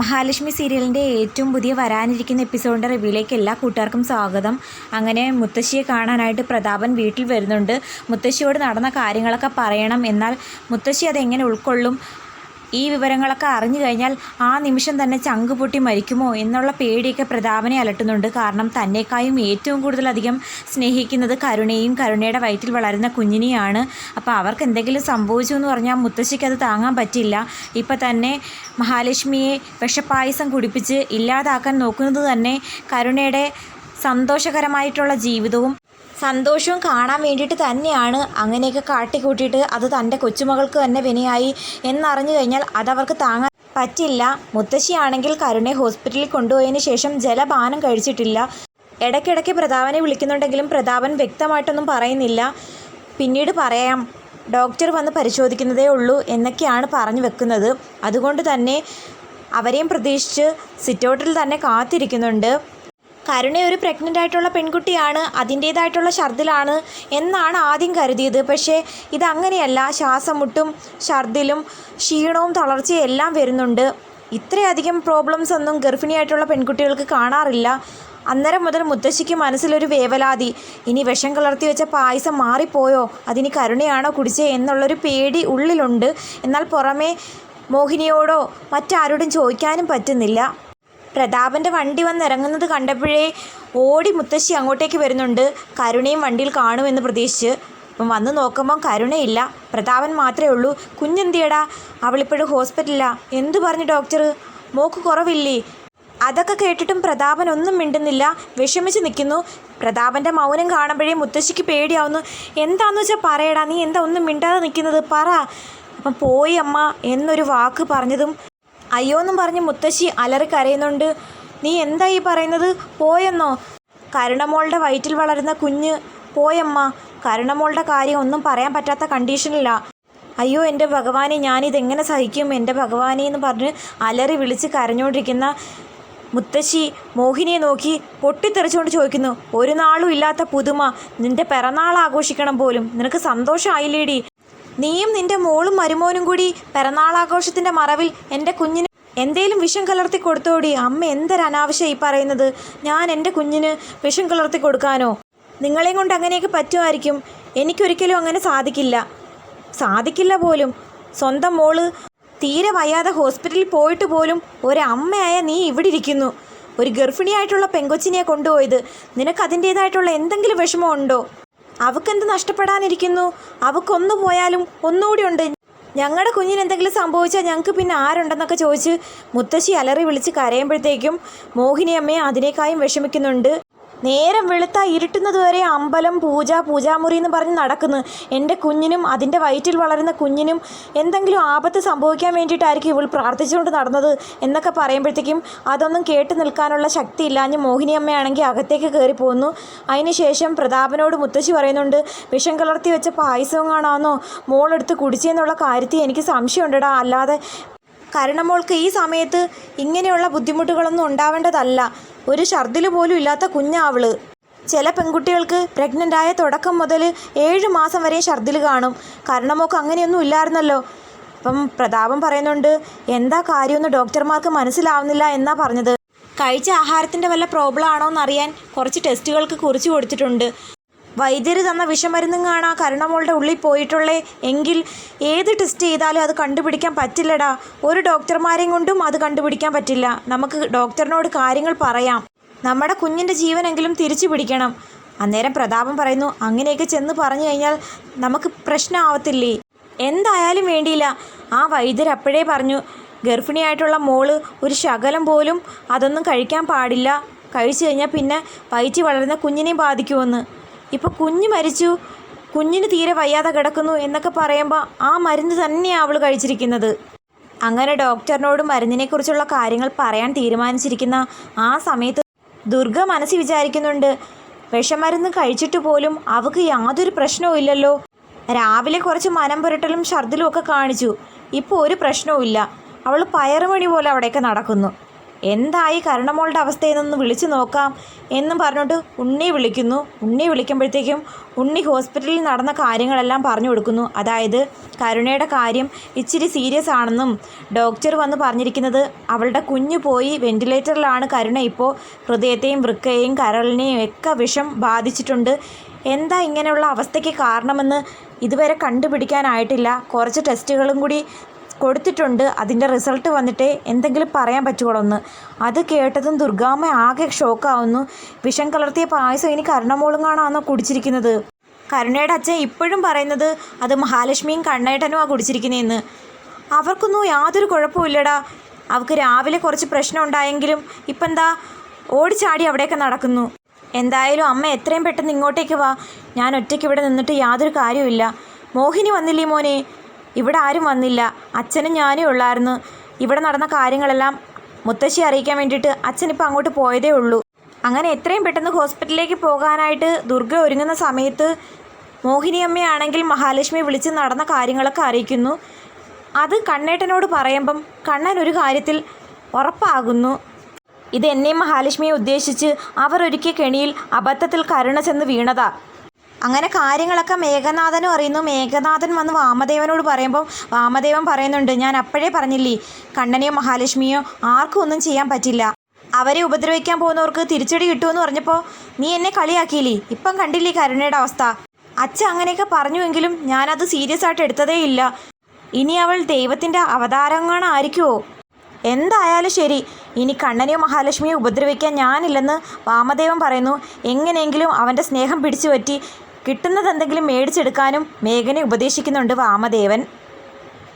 മഹാലക്ഷ്മി സീരിയലിന്റെ ഏറ്റവും പുതിയ വരാനിരിക്കുന്ന എപ്പിസോഡിന്റെ റിവ്യൂലേക്ക് എല്ലാ കൂട്ടുകാർക്കും സ്വാഗതം. അങ്ങനെ മുത്തശ്ശിയെ കാണാനായിട്ട് പ്രതാപൻ വീട്ടിൽ വരുന്നുണ്ട്. മുത്തശ്ശിയോട് നടന്ന കാര്യങ്ങളൊക്കെ പറയണം. എന്നാൽ മുത്തശ്ശി അതെങ്ങനെ ഉൾക്കൊള്ളും? ഈ വിവരങ്ങളൊക്കെ അറിഞ്ഞു കഴിഞ്ഞാൽ ആ നിമിഷം തന്നെ ചങ്ക് പൊട്ടി മരിക്കുമോ എന്നുള്ള പേടിയൊക്കെ പ്രതാപനെ അലട്ടുന്നുണ്ട്. കാരണം തന്നെക്കായും ഏറ്റവും കൂടുതലധികം സ്നേഹിക്കുന്നത് കരുണയും കരുണയുടെ വയറ്റിൽ വളരുന്ന കുഞ്ഞിനെയാണ്. അപ്പോൾ അവർക്ക് എന്തെങ്കിലും സംഭവിച്ചു എന്ന് പറഞ്ഞാൽ മുത്തശ്ശിക്ക് അത് താങ്ങാൻ പറ്റില്ല. ഇപ്പം തന്നെ മഹാലക്ഷ്മിയെ വിഷപ്പായസം കുടിപ്പിച്ച് ഇല്ലാതാക്കാൻ നോക്കുന്നത് തന്നെ കരുണയുടെ സന്തോഷകരമായിട്ടുള്ള ജീവിതവും സന്തോഷവും കാണാൻ വേണ്ടിയിട്ട് തന്നെയാണ് അങ്ങനെയൊക്കെ കാട്ടിക്കൂട്ടിയിട്ട് അത് തന്റെ കൊച്ചുമകൾക്ക് തന്നെ വിനയായി എന്നറിഞ്ഞു കഴിഞ്ഞാൽ അതവർക്ക് താങ്ങാൻ പറ്റില്ല. മുത്തശ്ശിയാണെങ്കിൽ കരുണയെ ഹോസ്പിറ്റലിൽ കൊണ്ടുപോയതിന് ശേഷം ജലപാനം കഴിച്ചിട്ടില്ല. ഇടയ്ക്കിടയ്ക്ക് പ്രതാപനെ വിളിക്കുന്നുണ്ടെങ്കിലും പ്രതാപൻ വ്യക്തമായിട്ടൊന്നും പറയുന്നില്ല. പിന്നീട് പറയാം ഡോക്ടർ വന്ന് പരിശോധിക്കുന്നതേ ഉള്ളൂ എന്നൊക്കെയാണ് പറഞ്ഞു വെക്കുന്നത്. അതുകൊണ്ട് തന്നെ അവരെയും പ്രതീക്ഷിച്ച് സിറ്റൗട്ടിൽ തന്നെ കാത്തിരിക്കുന്നുണ്ട്. കരുണ ഒരു പ്രഗ്നന്റ് ആയിട്ടുള്ള പെൺകുട്ടിയാണ് അതിന്റേതായിട്ടുള്ള ഛർദിലാണ് എന്നാണ് ആദ്യം കരുതിയത്. പക്ഷേ ഇതങ്ങനെയല്ല. ശ്വാസമുട്ടും ഛർദിലും ക്ഷീണവും തളർച്ചയും എല്ലാം വരുന്നുണ്ട്. ഇത്രയധികം പ്രോബ്ലംസ് ഒന്നും ഗർഭിണിയായിട്ടുള്ള പെൺകുട്ടികൾക്ക് കാണാറില്ല. അന്നേരം മുതൽ മുത്തശ്ശിക്ക് മനസ്സിലൊരു വേവലാതി. ഇനി വിഷം കലർത്തി വെച്ച പായസം മാറിപ്പോയോ? അതിനി കരുണയാണോ കുടിച്ചേ എന്നുള്ളൊരു പേടി ഉള്ളിലുണ്ട്. എന്നാൽ പുറമേ മോഹിനിയോടോ മറ്റാരോടും ചോദിക്കാനും പറ്റുന്നില്ല. പ്രതാപന്റെ വണ്ടി വന്നിറങ്ങുന്നത് കണ്ടപ്പോഴേ ഓടി മുത്തശ്ശി അങ്ങോട്ടേക്ക് വരുന്നുണ്ട്. കരുണയും വണ്ടിയിൽ കാണുമെന്ന് പ്രതീക്ഷിച്ച്. അപ്പം വന്ന് നോക്കുമ്പം കരുണയില്ല. പ്രതാപൻ മാത്രമേ ഉള്ളൂ. കുഞ്ഞെന്തിയടാ? അവളിപ്പോഴും ഹോസ്പിറ്റലിലാ. എന്തു പറഞ്ഞു ഡോക്ടർ മോക്ക് കുറവില്ലേ? അതൊക്കെ കേട്ടിട്ടും പ്രതാപൻ ഒന്നും മിണ്ടുന്നില്ല. വിഷമിച്ച് നിൽക്കുന്നു. പ്രതാപന്റെ മൗനം കാണുമ്പോഴേ മുത്തശ്ശിക്ക് പേടിയാവുന്നു. എന്താന്ന് വെച്ചാൽ പറയടാ നീ എന്താ ഒന്നും മിണ്ടാതെ നിൽക്കുന്നത്? പറ. അപ്പം പോയി അമ്മ എന്നൊരു വാക്ക് പറഞ്ഞതും അയ്യോ എന്നും പറഞ്ഞ് മുത്തശ്ശി അലറി കരയുന്നുണ്ട്. നീ എന്താ ഈ പറയുന്നത്? പോയെന്നോ? കരുണമോളുടെ വയറ്റിൽ വളരുന്ന കുഞ്ഞ് പോയമ്മ. കരുണമോളുടെ കാര്യം ഒന്നും പറയാൻ പറ്റാത്ത കണ്ടീഷനില്ല അയ്യോ എന്റെ ഭഗവാനെ ഞാനിതെങ്ങനെ സഹിക്കും? എന്റെ ഭഗവാനെ എന്ന് പറഞ്ഞ് അലറി വിളിച്ച് കരഞ്ഞുകൊണ്ടിരിക്കുന്ന മുത്തശ്ശി മോഹിനിയെ നോക്കി പൊട്ടിത്തെറിച്ചുകൊണ്ട് ചോദിക്കുന്നു ഒരു നാളും ഇല്ലാത്ത പുതുമ നിന്റെ പിറന്നാൾ ആഘോഷിക്കണം പോലും. നിനക്ക് സന്തോഷമായില്ലേടി നീയും നിന്റെ മോളും മരുമോനും കൂടി പിറന്നാളാഘോഷത്തിന്റെ മറവിൽ എന്റെ കുഞ്ഞിന് എന്തേലും വിഷം കലർത്തി കൊടുത്തോടി. അമ്മ എന്തൊരു അനാവശ്യം ഈ പറയുന്നത്? ഞാൻ എന്റെ കുഞ്ഞിന് വിഷം കലർത്തി കൊടുക്കാനോ? നിങ്ങളെയും കൊണ്ട് അങ്ങനെയൊക്കെ പറ്റുമായിരിക്കും. എനിക്കൊരിക്കലും അങ്ങനെ സാധിക്കില്ല. സാധിക്കില്ല പോലും. സ്വന്തം മോൾ തീരെ വയ്യാതെ ഹോസ്പിറ്റലിൽ പോയിട്ട് പോലും ഒരമ്മയായ നീ ഇവിടെ ഇരിക്കുന്നു. ഒരു ഗർഭിണിയായിട്ടുള്ള പെങ്കൊച്ചിനെയാണ് കൊണ്ടുപോയത്. നിനക്ക് അതിന്റേതായിട്ടുള്ള എന്തെങ്കിലും വിഷമമുണ്ടോ? അവക്കെന്ത് നഷ്ടപ്പെടാനിരിക്കുന്നു? അവക്കൊന്ന് പോയാലും ഒന്നുകൂടി ഉണ്ട്. ഞങ്ങളുടെ കുഞ്ഞിന് എന്തെങ്കിലും സംഭവിച്ചാൽ ഞങ്ങൾക്ക് പിന്നെ ആരുണ്ടെന്നൊക്കെ ചോദിച്ച് മുത്തശ്ശി അലറി വിളിച്ച് കരയുമ്പോഴത്തേക്കും മോഹിനിയമ്മയെ അതിനേക്കായും വിഷമിക്കുന്നുണ്ട്. നേരം വെളുത്ത ഇരുട്ടുന്നത് വരെ അമ്പലം പൂജ പൂജാമുറി എന്ന് പറഞ്ഞ് നടക്കുന്നു. എന്റെ കുഞ്ഞിനും അതിന്റെ വയറ്റിൽ വളരുന്ന കുഞ്ഞിനും എന്തെങ്കിലും ആപത്ത് സംഭവിക്കാൻ വേണ്ടിയിട്ടായിരിക്കും ഇവൾ പ്രാർത്ഥിച്ചുകൊണ്ട് നടന്നത് എന്നൊക്കെ പറയുമ്പോഴത്തേക്കും അതൊന്നും കേട്ട് നിൽക്കാനുള്ള ശക്തി ഇല്ലാഞ്ഞ് മോഹിനിയമ്മയാണെങ്കിൽ അകത്തേക്ക് കയറി പോകുന്നു അതിനുശേഷം പ്രതാപനോട് മുത്തശ്ശി പറയുന്നുണ്ട് വിഷം കലർത്തി വെച്ച പായസവും കാണാമെന്നോ മോളെടുത്ത് കുടിച്ചെന്നുള്ള കാര്യത്തിൽ എനിക്ക് സംശയമുണ്ടടാ. അല്ലാതെ കരുണമോൾക്ക് ഈ സമയത്ത് ഇങ്ങനെയുള്ള ബുദ്ധിമുട്ടുകളൊന്നും ഉണ്ടാവേണ്ടതല്ല. ഒരു ഛർദിൽ പോലും ഇല്ലാത്ത കുഞ്ഞാവൾ. ചില പെൺകുട്ടികൾക്ക് പ്രഗ്നന്റ് ആയ തുടക്കം മുതൽ ഏഴ് മാസം വരെ ഛർദിൽ കാണും. കാരണം മോൾക്ക് അങ്ങനെയൊന്നും ഇല്ലായിരുന്നല്ലോ. അപ്പം പ്രതാപം പറയുന്നുണ്ട് എന്താ കാര്യമെന്ന് ഡോക്ടർമാർക്ക് മനസ്സിലാവുന്നില്ല എന്നാ പറഞ്ഞത്. കഴിച്ച ആഹാരത്തിന്റെ വല്ല പ്രോബ്ലം ആണോ എന്നറിയാൻ കുറച്ച് ടെസ്റ്റുകൾക്ക് കുറിച്ച് കൊടുത്തിട്ടുണ്ട്. വൈദ്യർ തന്ന വിഷമരുന്നും ആ കരുണമോളുടെ ഉള്ളിൽ പോയിട്ടുള്ളേ. എങ്കിൽ ഏത് ടെസ്റ്റ് ചെയ്താലും അത് കണ്ടുപിടിക്കാൻ പറ്റില്ലടാ. ഒരു ഡോക്ടർമാരെയും കൊണ്ടും അത് കണ്ടുപിടിക്കാൻ പറ്റില്ല. നമുക്ക് ഡോക്ടറിനോട് കാര്യങ്ങൾ പറയാം. നമ്മുടെ കുഞ്ഞിന്റെ ജീവനെങ്കിലും തിരിച്ചു പിടിക്കണം. അന്നേരം പ്രതാപം പറയുന്നു അങ്ങനെയൊക്കെ ചെന്ന് പറഞ്ഞു കഴിഞ്ഞാൽ നമുക്ക് പ്രശ്നമാവത്തില്ലേ എന്തായാലും വേണ്ടിയില്ല. ആ വൈദ്യർ അപ്പോഴേ പറഞ്ഞു ഗർഭിണിയായിട്ടുള്ള മോൾ ഒരു ശകലം പോലും അതൊന്നും കഴിക്കാൻ പാടില്ല. കഴിച്ചു കഴിഞ്ഞാൽ പിന്നെ വയറ്റി വളരുന്ന കുഞ്ഞിനെയും ബാധിക്കുമെന്ന്. ഇപ്പോൾ കുഞ്ഞ് മരിച്ചു. കുഞ്ഞിന് തീരെ വയ്യാതെ കിടക്കുന്നു എന്നൊക്കെ പറയുമ്പോൾ ആ മരുന്ന് തന്നെയാണ് അവൾ കഴിച്ചിരിക്കുന്നത്. അങ്ങനെ ഡോക്ടറിനോട് മരുന്നിനെക്കുറിച്ചുള്ള കാര്യങ്ങൾ പറയാൻ തീരുമാനിച്ചിരിക്കുന്ന ആ സമയത്ത് ദുർഗ മനസ്സിൽ വിചാരിക്കുന്നുണ്ട് വിഷമരുന്ന് കഴിച്ചിട്ട് പോലും അവൾക്ക് യാതൊരു പ്രശ്നവും ഇല്ലല്ലോ. രാവിലെ കുറച്ച് മനം പുരട്ടലും ഛർദിലും ഒക്കെ കാണിച്ചു. ഇപ്പോൾ ഒരു പ്രശ്നവും ഇല്ല. അവൾ പയറുമണി പോലെ അവിടെയൊക്കെ നടക്കുന്നു. എന്തായി കരുണമോളുടെ അവസ്ഥയെന്നൊന്ന് വിളിച്ചു നോക്കാം എന്നും പറഞ്ഞിട്ട് ഉണ്ണി വിളിക്കുന്നു. ഉണ്ണി വിളിക്കുമ്പോഴത്തേക്കും ഉണ്ണി ഹോസ്പിറ്റലിൽ നടന്ന കാര്യങ്ങളെല്ലാം പറഞ്ഞു കൊടുക്കുന്നു. അതായത് കരുണയുടെ കാര്യം ഇച്ചിരി സീരിയസ് ആണെന്നും ഡോക്ടർ വന്ന് പറഞ്ഞിരിക്കുന്നത് അവളുടെ കുഞ്ഞു പോയി വെന്റിലേറ്ററിലാണ് കരുണ ഇപ്പോൾ ഹൃദയത്തെയും വൃക്കയെയും കരളിനെയും ഒക്കെ വിഷം ബാധിച്ചിട്ടുണ്ട്. എന്താ ഇങ്ങനെയുള്ള അവസ്ഥയ്ക്ക് കാരണമെന്ന് ഇതുവരെ കണ്ടുപിടിക്കാനായിട്ടില്ല. കുറച്ച് ടെസ്റ്റുകളും കൂടി കൊടുത്തിട്ടുണ്ട്. അതിന്റെ റിസൾട്ട് വന്നിട്ടേ എന്തെങ്കിലും പറയാൻ പറ്റുകയുള്ളൊന്ന് അത് കേട്ടതും ദുർഗാമ്മ ആകെ ഷോക്കാവുന്നു. വിഷം കലർത്തിയ പായസം ഇനി കരുണമോളുങ്ങാണാന്നോ കുടിച്ചിരിക്കുന്നത്. കരുണയുടെ അച്ഛൻ ഇപ്പോഴും പറയുന്നത് അത് മഹാലക്ഷ്മിയും കണ്ണേട്ടനുമാണ് കുടിച്ചിരിക്കുന്നതെന്ന് അവർക്കൊന്നും യാതൊരു കുഴപ്പമില്ലടാ അവർക്ക് രാവിലെ കുറച്ച് പ്രശ്നം ഉണ്ടായെങ്കിലും ഇപ്പം എന്താ ഓടിച്ചാടി അവിടെയൊക്കെ നടക്കുന്നു. എന്തായാലും അമ്മ എത്രയും പെട്ടെന്ന് ഇങ്ങോട്ടേക്ക് വാ. ഞാൻ ഒറ്റയ്ക്ക് ഇവിടെ നിന്നിട്ട് യാതൊരു കാര്യമില്ല മോഹിനി വന്നില്ലേ മോനെ? ഇവിടെ ആരും വന്നില്ല. അച്ഛനും ഞാനേ ഉള്ളായിരുന്നു. ഇവിടെ നടന്ന കാര്യങ്ങളെല്ലാം മുത്തശ്ശി അറിയിക്കാൻ വേണ്ടിയിട്ട് അച്ഛനിപ്പോൾ അങ്ങോട്ട് പോയതേ ഉള്ളൂ. അങ്ങനെ എത്രയും പെട്ടെന്ന് ഹോസ്പിറ്റലിലേക്ക് പോകാനായിട്ട് ദുർഗ ഒരുങ്ങുന്ന സമയത്ത് മോഹിനിയമ്മയാണെങ്കിൽ മഹാലക്ഷ്മി വിളിച്ച് നടന്ന കാര്യങ്ങളൊക്കെ അറിയിക്കുന്നു. അത് കണ്ണേട്ടനോട് പറയുമ്പം കണ്ണൻ ഒരു കാര്യത്തിൽ ഉറപ്പാകുന്നു. ഇത് എന്നെയും മഹാലക്ഷ്മിയെ ഉദ്ദേശിച്ച് അവർ ഒരുക്കിയ കെണിയിൽ അബദ്ധത്തിൽ കരുണ ചെന്ന് വീണതാ. അങ്ങനെ കാര്യങ്ങളൊക്കെ മേഘനാഥനും അറിയുന്നു. മേഘനാഥൻ വന്ന് വാമദേവനോട് പറയുമ്പോൾ വാമദേവൻ പറയുന്നുണ്ട് ഞാൻ അപ്പോഴേ പറഞ്ഞില്ലേ കണ്ണനെയോ മഹാലക്ഷ്മിയോ ആർക്കും ഒന്നും ചെയ്യാൻ പറ്റില്ല. അവരെ ഉപദ്രവിക്കാൻ പോകുന്നവർക്ക് തിരിച്ചടി കിട്ടുമെന്ന് പറഞ്ഞപ്പോൾ നീ എന്നെ കളിയാക്കിയില്ലേ? ഇപ്പം കണ്ടില്ലേ കരുണയുടെ അവസ്ഥ? അച്ഛ അങ്ങനെയൊക്കെ പറഞ്ഞുവെങ്കിലും ഞാനത് സീരിയസ് ആയിട്ട് എടുത്തതേ ഇല്ല. ഇനി അവൾ ദൈവത്തിന്റെ അവതാരങ്ങളായിരിക്കുമോ എന്തായാലും ശരി ഇനി കണ്ണനെയോ മഹാലക്ഷ്മിയോ ഉപദ്രവിക്കാൻ ഞാനില്ലെന്ന് വാമദേവൻ പറയുന്നു. എങ്ങനെയെങ്കിലും അവന്റെ സ്നേഹം പിടിച്ചു പറ്റി കിട്ടുന്നതെന്തെങ്കിലും മേടിച്ചെടുക്കാനും മേഘനെ ഉപദേശിക്കുന്നുണ്ട് വാമദേവൻ.